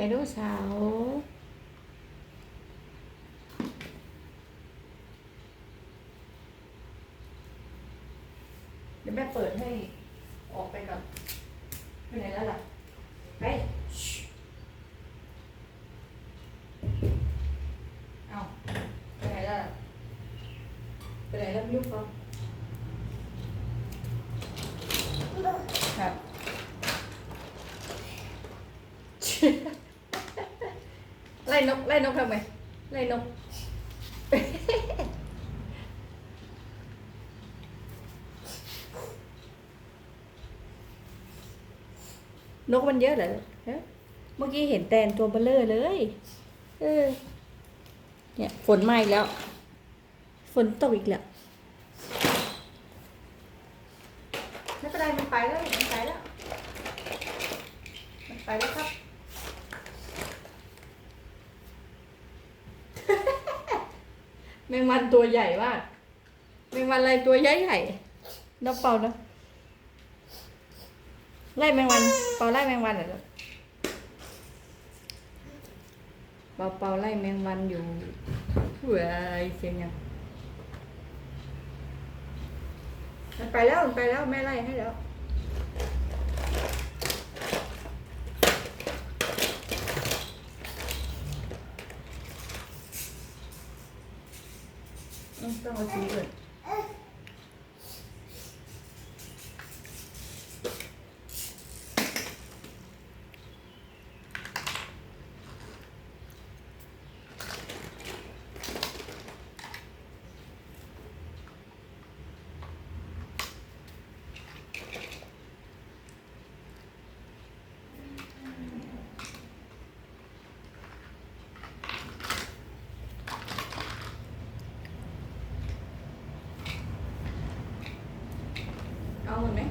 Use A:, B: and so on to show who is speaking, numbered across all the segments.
A: ได
B: โนเสาร์เดี๋ยวแม่เปิดให้ออกไปก่อนไปไหนแล้วล่ะ ไปเอาไปไหนแล้วล่ะไปไหนแล้วไม่รู้เขาครับ ไล่นกไล่นกทำไมไล่นก นกมันเยอะเหรอเมื่อกี้เห็นแตนตัวเบลเลอร์เลย เออ เนี่ยฝนมาอีกแล้ว ฝนตกอีกแล้วไม่เป็นไรมันไปแล้วมันไปแล้ว มันไปแล้วครับ แมง วันตัวใหญ่มากแมงวันอะไรตัวใหญ่ใหญ่ๆน้องเปานะไล่แมงวัน เปาไล่แมงวันเหรอลูกเปาเปาไล่แมงวันอยู่เว้ยเสียงยังมันไปแล้วมันไปแล้วแม่ไล่ให้แล้ว อืมต้ องเอาสีก่อนเอาหมดไหม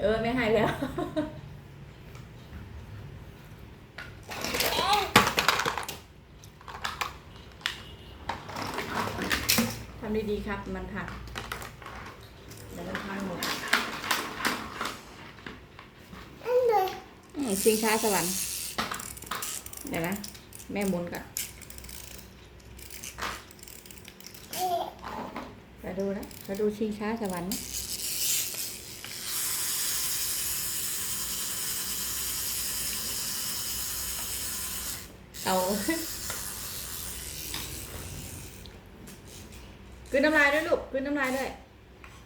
B: เออไม่ให้แล้ว ทำดีๆครับ มันผักเดี๋ยวมันพังหมดอืมชิงช้าสวรรค์เดี๋ยวนะ แม่หมุนก่อนมา ดูนะมาดูชิงช้าสวรรค์นะเอากลืนน้ำลายด้วยลูกกลืนน้ำลายด้วย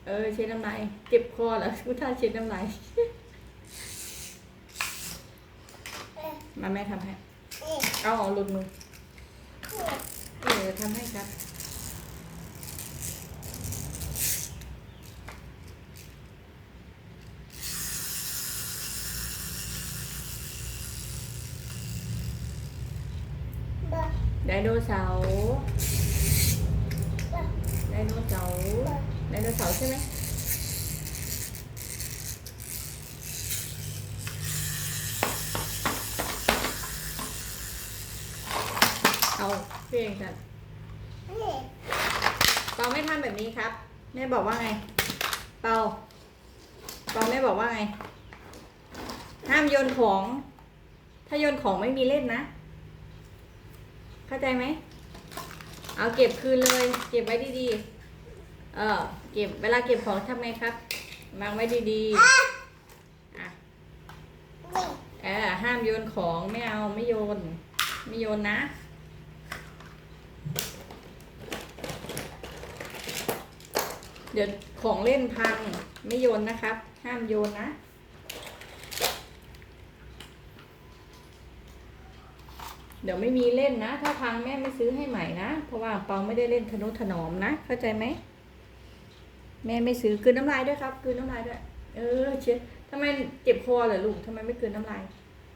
B: เออเช็ดน้ำลายเจ็บคอเหรอกูท่าเช็ดน้ำลายมาแม่ทำให้ เอาออกหลุดมือเออทำให้ครับ โนเสาร์ไดโนเสาร์ไดโนเสาร์ใช่ไหมเอาพี่เองกันเปาไม่ทำแบบนี้ครับ แม่บอกว่าไง เปาเปาแม่บอกว่าไง ห้ามโยนของ ถ้าโยนของไม่มีเล่นนะ เข้าใจไหม เอาเก็บคืนเลย เก็บไว้ดีๆ เออ เก็บเวลาเก็บของทำไงครับวางไว้ดีๆอะเออห้ามโยนของไม่เอาไม่โยน ไม่โยนนะเดี๋ยวของเล่นพังไม่โยนนะครับ ห้ามโยนนะ เดี๋ยวไม่มีเล่นนะ ถ้าพังแม่ไม่ซื้อให้ใหม่นะ เพราะว่าเปาไม่ได้เล่นทนุถนอมนะ เข้าใจไหม แม่ไม่ซื้อคืนน้ำลายด้วยครับคืนน้ำลายด้วย เออเช็ดทำไมเจ็บคอเหรอลูกทำไมไม่คืนน้ำลาย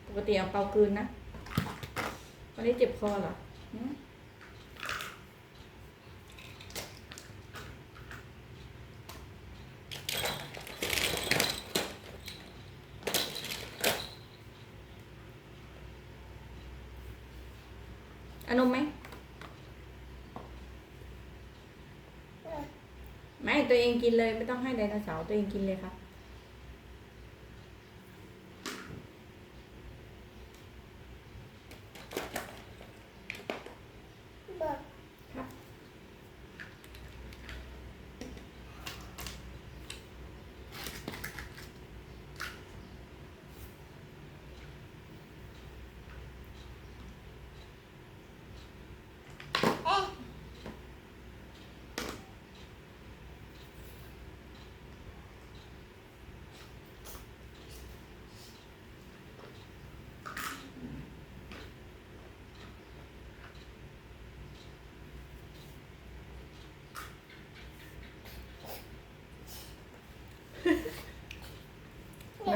B: ปกติเอาเปาคืนนะ วันนี้เจ็บคอเหรอหืมเอา นมไหม ไม่ตัวเองกินเลยไม่ต้องให้ไดโนเสาร์ตัวเองกินเลยครับครับ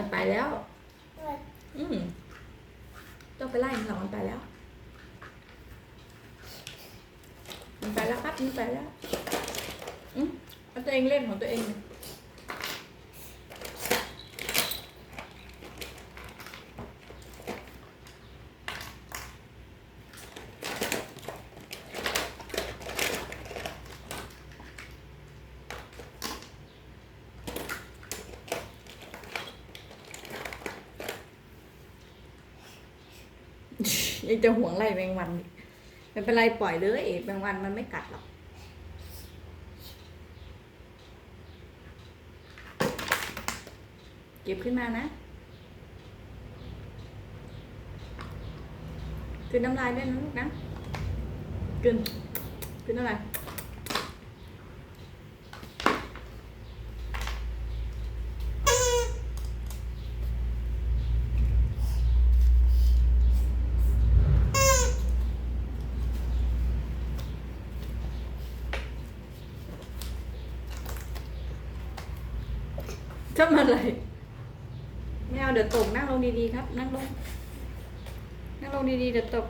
B: มันไปแล้ว อืมต้องไปไล่มันหรอกมันไปแล้ว มันไปแล้วครับมันไปแล้ว อืมเอาตัวเองเล่นของตัวเองเลย ยังจะห่วงไล่แมงวันไม่เป็นไรปล่อยเลยแมงวันมันไม่กัดหรอกเก็บขึ้นมานะ คืนน้ำลายด้วยนะลูกนะกลืนกลืนน้ำลายทำอะไร ไม่เอาเดี๋ยวตกนั่งลง ดีๆครับ นั่งลง นั่งลงดีๆเดี๋ยวตก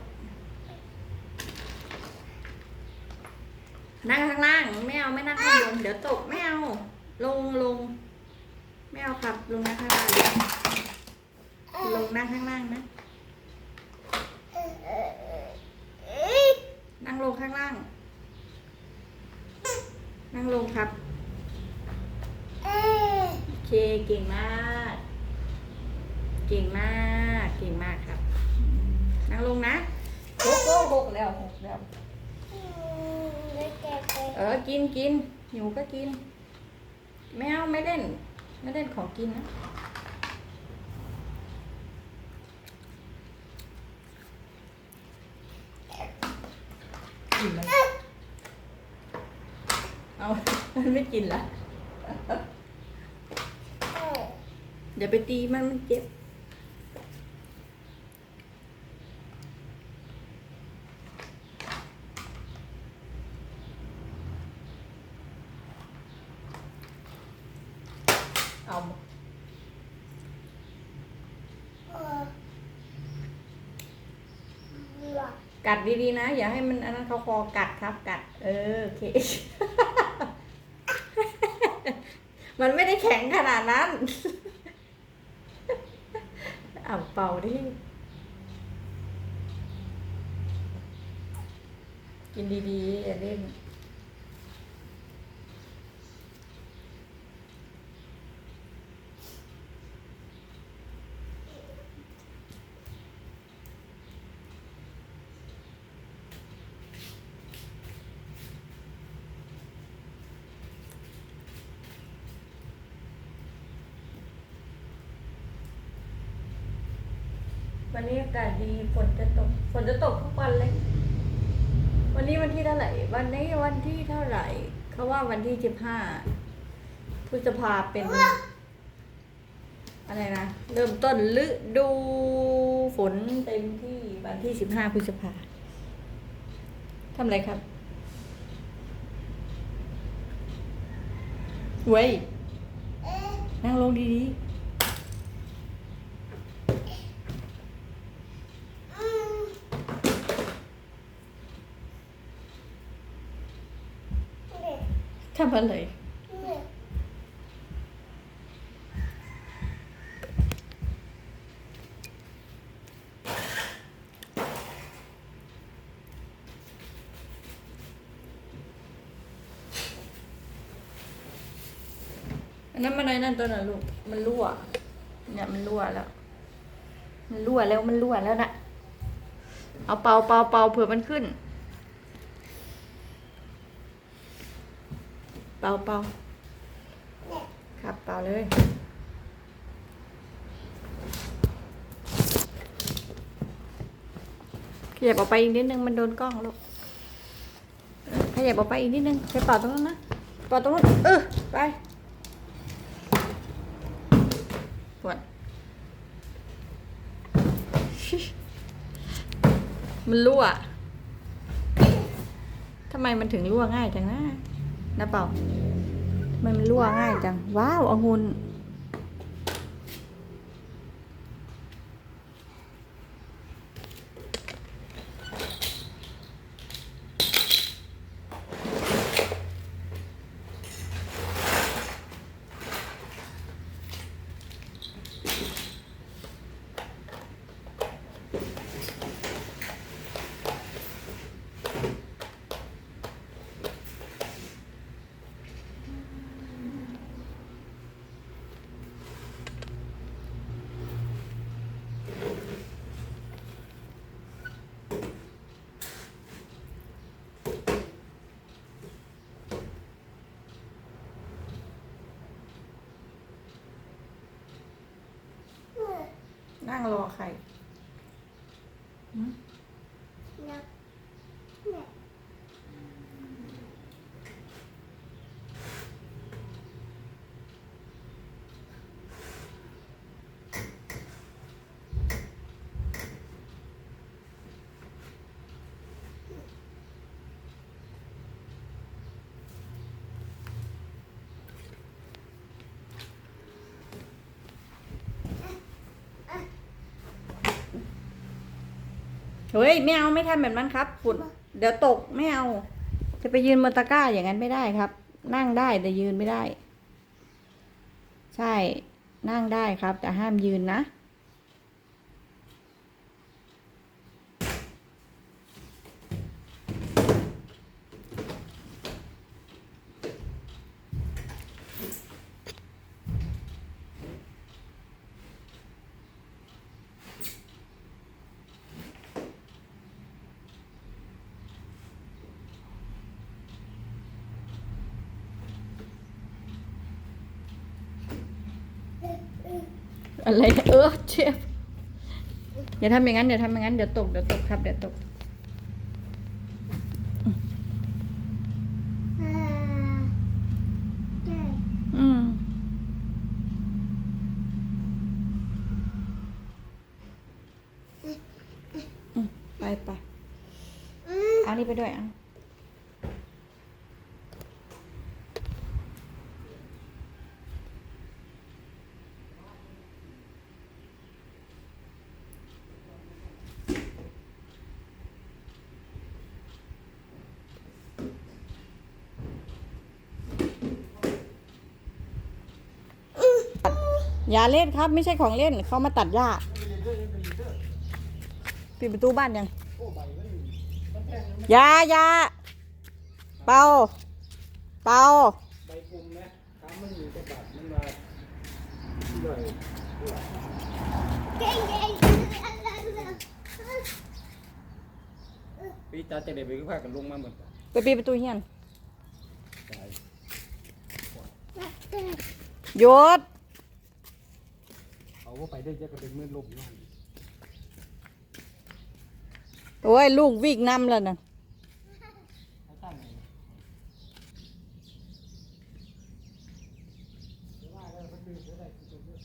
B: นั่งข้างล่างไม่เอาไม่นั่งข้างบนเดี๋ยวตกไม่เอา ลงลงไม่เอาครับลงนั่งข้างล่างลงนั่งข้างล่างนะ นั่งลงข้างล่าง นั่งลงครับ โอเคเก่งมาก เก่งมาก เก่งมากครับ นั่งลงนะหกโอ้หกแล้วหกแล้ว เออ กินกินหิวก็กินไม่เอาไม่เล่น ไม่เล่นของกินนะกินไหมเอา มันไม่กินละ เดี๋ยวไปตีมันมันเจ็บ เอาก กั ดีๆนะ อย่าให้มันอันนั้นเขาคอกัดครับกัด เออโอเค มันไม่ได้แข็งขนาดนั้นอ่าเป่าดิกินดีๆอย่าเล่น วันนี้อากาศดีฝนจะตกฝนจะตกทุกวันเลย วันนี้วันที่เท่าไหร่ วันนี้วันที่เท่าไหร่เขาว่าวันที่สิบห้าพฤษภาเป็น อะไรนะ เริ่มต้นฤดูฝนเต็มที่วันที่สิบห้าพฤษภาทำอะไรครับเว้ยนั่งลงดีๆ ทำอะไร อันนั้นมันอะไรนั่นตัวน่ะลูก มันรั่ว เนี่ยมันรั่วแล้ว มันรั่วแล้วมันรั่วแล้วนะ เอาเป่าเป่าเป่าเผื่อมันขึ้น เป่าเป่าครับเป่าเลย ขยับออกไปอีกนิดนึงมันโดนกล้องลูกเออขยับออกไปอีกนิดนึงไปเป่าตรงนั้นนะ เป่าตรงนั้น เออ ไปปวดมันรั่วทำไมมันถึงรั่วง่ายจังนะ นะเปล่ามันรั่วง่ายจัง ว้าวองุ่น นั่งรอใครหืม เฮ้ยไม่เอาไม่ทำแบบนั้นครับฝุ่นเดี๋ยวตกไม่เอา จะไปยืนบนตะกร้าอย่างนั้นไม่ได้ครับ นั่งได้แต่ยืนไม่ได้ ใช่นั่งได้ครับ แต่ห้ามยืนนะ อะไร เออเจ็บอย่าทำอย่างนั้นอย่าทำอย่างนั้น เดี๋ยวตก เดี๋ยวตกครับ เดี๋ยวตก อืมอืมไปไปเอานี่ไปด้วยเอา อย่าเล่นครับ ไม่ใช่ของเล่นเขามาตัดหญ้าปิดประตูบ้านยังอยาอยาเป่าเป่า
A: ใบกลุ่มนะถามมันอยู่กระบาดมันมาด้วยปีตาจะได้ไปก็พากันลงมาเหมือนกัน
B: ไปปิดประตูเฮียน
A: ย
B: หยุด
A: เอาว่าไปได้จะก็เป็นเมื่อลมอยู่หั่น
B: โอ้ยลูกวิ่งนำแล้วนะ
A: เขาตั้งไงว่าแล้วมันดื้อบ่ได้คือตัวเลือก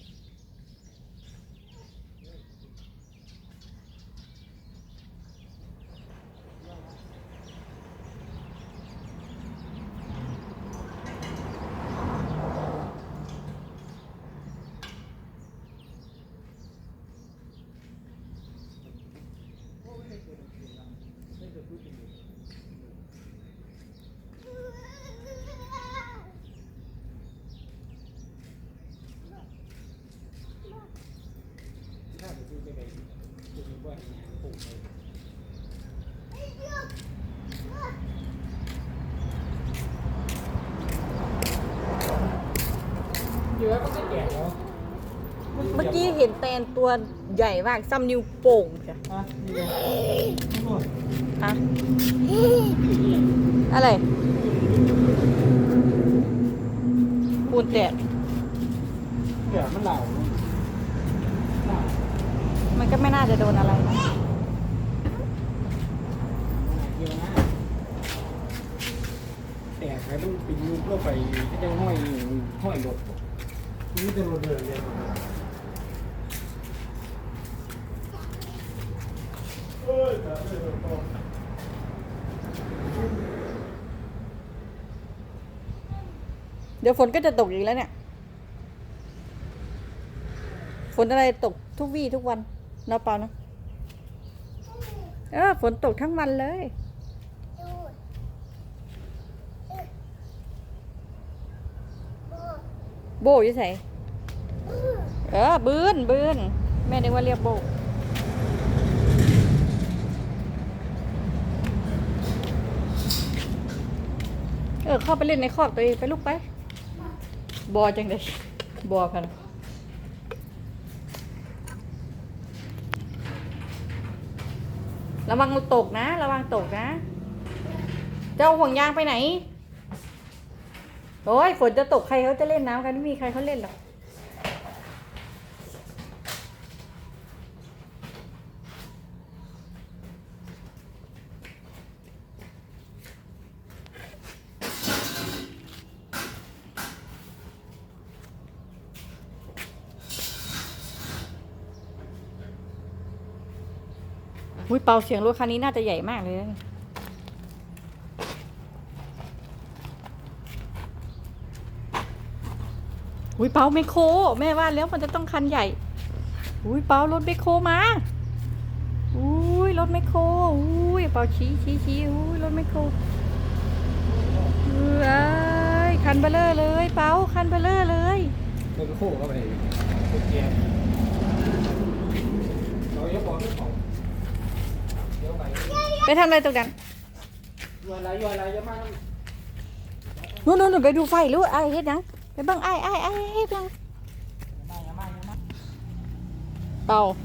A: ถ้าไปซื้อไปไหนจะมีว่าอย่างนี้ปลูกเลยเยอะก็ไม่แก่แล้ว
B: เมื่อกี้เห็นแตนตัวใหญ่มากซ้ำนิ้วโป่งใช่
A: อะนี่ไงโอ้ย
B: ฮะ
A: นี่
B: อะไรปูนแตก
A: เดี๋ยวมันเหล่าเหล่า
B: มันก็ไม่น่าจะโดนอะไรนะ
A: เยอะนะแต่ใครต้องปีนลูกเข้าไปก็จะห้อยห้อยรถนี่จะรถเดินเลย
B: ดี๋ยวฝนก็จะตกอีกแล้วเนี่ย ฝนอะไรตกทุกวี่ทุกวันนะเปล่านะเออฝนตกทั้งวันเลย โบอยู่ไหนเออบืนบืนแม่นึกว่าเรียกโบเออเข้าไปเล่นในคอกตัวเองไปลูกไป บอจังเลยบอพันระวังตกนะ ระวังตกนะ เจ้าห่วงยางไปไหน โอ้ยฝนจะตกใครเขาจะเล่นน้ำกันไม่มีใครเขาเล่นหรอก อุ้ยเป่าเสียงรถคันนี้น่าจะใหญ่มากเลย อุ้ยเป่าไมโครแม่ว่าแล้วมันจะต้องคันใหญ่ อุ้ยเป่ารถไมโครมา อุ้ยรถไมโคร อุ้ยเป่าชี้ชี้ชี้อุ้ยรถไมโครเอ้ยคันเบลเลอร์เลย เป่าคันเบลเลอร์เลย
A: เดินโค้งเข้าไปตัวแกนเรายกบอลขึ้นเขาเดี๋ยว ไป
B: ไปทำอะไรตรงนั้น
A: ยัวอะไรยัวอะไรเยอะมาก
B: นู่นนู่นไปดูไฟหรู้ไอ้ายเฮ็ดหยังไปเบิ่งไอ้ไอ้ไอ้ายเฮ็ดหยัง
A: มาอย่ามาอย่ามา
B: เป่า
A: เ